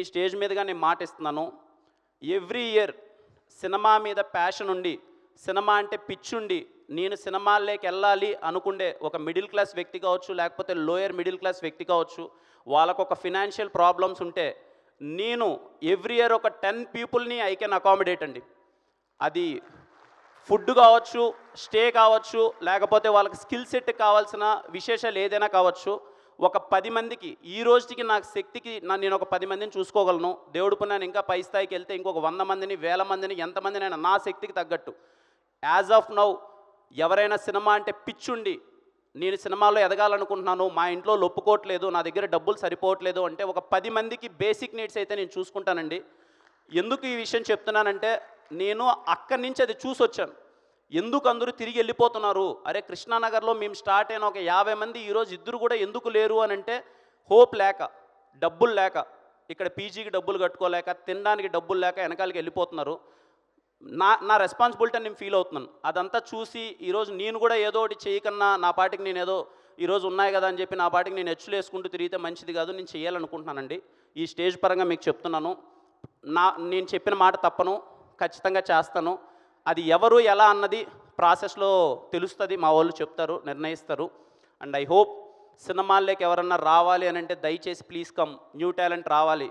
ఈ స్టేజ్ మీదుగా నేను మాట ఇస్తున్నాను ఎవ్రీ ఇయర్ సినిమా మీద ప్యాషన్ ఉండి సినిమా అంటే పిచ్చుండి నేను సినిమాల్లోకి వెళ్ళాలి అనుకుండే ఒక మిడిల్ క్లాస్ వ్యక్తి కావచ్చు లేకపోతే లోయర్ మిడిల్ క్లాస్ వ్యక్తి కావచ్చు వాళ్ళకు ఒక ఫినాన్షియల్ ప్రాబ్లమ్స్ ఉంటే నేను ఎవ్రీ ఇయర్ ఒక టెన్ పీపుల్ని ఐ కెన్ అకామిడేట్ అండి. అది ఫుడ్ కావచ్చు స్టే కావచ్చు లేకపోతే వాళ్ళకి స్కిల్ సెట్ కావాల్సిన విశేషాలు ఏదైనా కావచ్చు ఒక పది మందికి ఈ రోజుకి నాకు శక్తికి నా నేను ఒక పది మందిని చూసుకోగలను. దేవుడు నేను ఇంకా పై స్థాయికి వెళ్తే ఇంకొక వంద మందిని వేల మందిని ఎంతమందినైనా నా శక్తికి తగ్గట్టు. యాజ్ ఆఫ్ నౌ ఎవరైనా సినిమా అంటే పిచ్చుండి నేను సినిమాలో ఎదగాలనుకుంటున్నాను మా ఇంట్లో ఒప్పుకోవట్లేదు నా దగ్గర డబ్బులు సరిపోవట్లేదు అంటే ఒక పది మందికి బేసిక్ నీడ్స్ అయితే నేను చూసుకుంటానండి. ఎందుకు ఈ విషయం చెప్తున్నానంటే నేను అక్కడి నుంచి అది చూసి వచ్చాను ఎందుకు అందరూ తిరిగి వెళ్ళిపోతున్నారు? అరే కృష్ణానగర్లో మేము స్టార్ట్ అయిన ఒక యాభై మంది ఈరోజు ఇద్దరు కూడా ఎందుకు లేరు అని అంటే హోప్ లేక డబ్బులు లేక ఇక్కడ పీజీకి డబ్బులు కట్టుకోలేక తినడానికి డబ్బులు లేక వెనకాలకి వెళ్ళిపోతున్నారు. నా నా రెస్పాన్సిబిలిటీ నేను ఫీల్ అవుతున్నాను. అదంతా చూసి ఈరోజు నేను కూడా ఏదో ఒకటి చేయకన్నా నా పాటికి నేను ఏదో ఈరోజు ఉన్నాయి కదా అని చెప్పి నా పాటికి నేను హెచ్చులు వేసుకుంటూ తిరిగితే మంచిది కాదు నేను చేయాలనుకుంటున్నానండి. ఈ స్టేజ్ పరంగా మీకు చెప్తున్నాను. నా నేను చెప్పిన మాట తప్పను. ఖచ్చితంగా చేస్తాను. అది ఎవరు ఎలా అన్నది ప్రాసెస్లో తెలుస్తుంది మా వాళ్ళు చెప్తారు నిర్ణయిస్తారు. అండ్ ఐ హోప్ సినిమాల్లోకి ఎవరన్నా రావాలి అని అంటే దయచేసి ప్లీజ్ కమ్ న్యూ టాలెంట్ రావాలి.